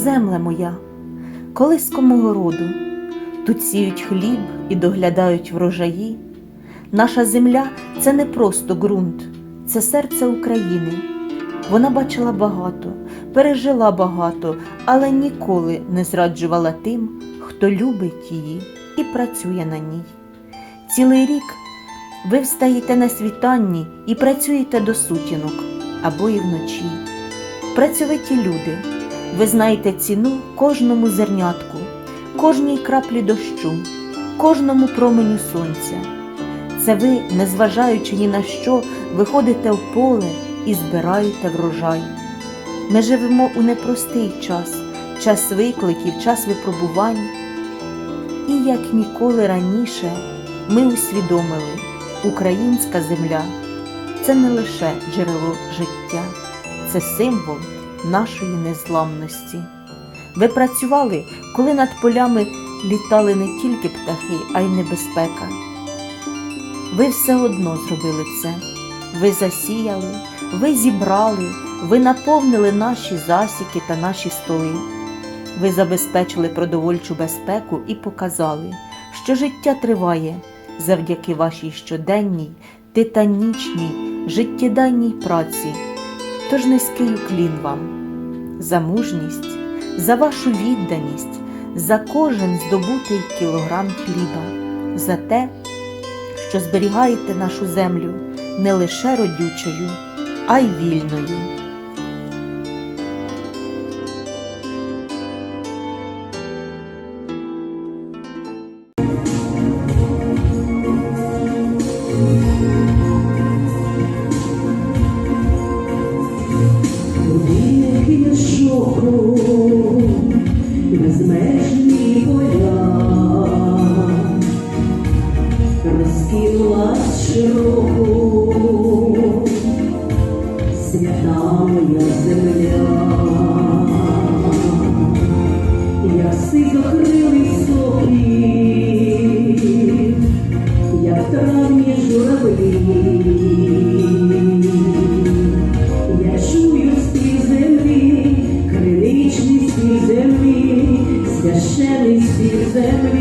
земле моя, колисько мого роду, тут сіють хліб і доглядають врожаї. Наша земля це не просто ґрунт, це серце України. Вона бачила багато, пережила багато, але ніколи не зраджувала тим, хто любить її і працює на ній. Цілий рік ви встаєте на світанні і працюєте до сутінок або і вночі. Працьовиті люди, ви знаєте ціну кожному зернятку, кожній краплі дощу, кожному променю сонця. Це ви, незважаючи ні на що, виходите в поле і збираєте врожай. Ми живемо у непростий час, час викликів, час випробувань. І як ніколи раніше ми усвідомили, українська земля це не лише джерело життя, це символ нашої незламності. Ви працювали, коли над полями літали не тільки птахи, а й небезпека. Ви все одно зробили це. Ви засіяли, ви зібрали, ви наповнили наші засіки та наші столи. Ви забезпечили продовольчу безпеку і показали, що життя триває завдяки вашій щоденній, титанічній, життєдайній праці. Тож низький уклін вам за мужність, за вашу відданість, за кожен здобутий кілограм хліба, за те, що зберігаєте нашу землю не лише родючою, а й вільною. Широко, свята моя земля, як сизокрилий соки, як травні журавлі. Я чую спів землі, криничний спів землі, священий спів землі.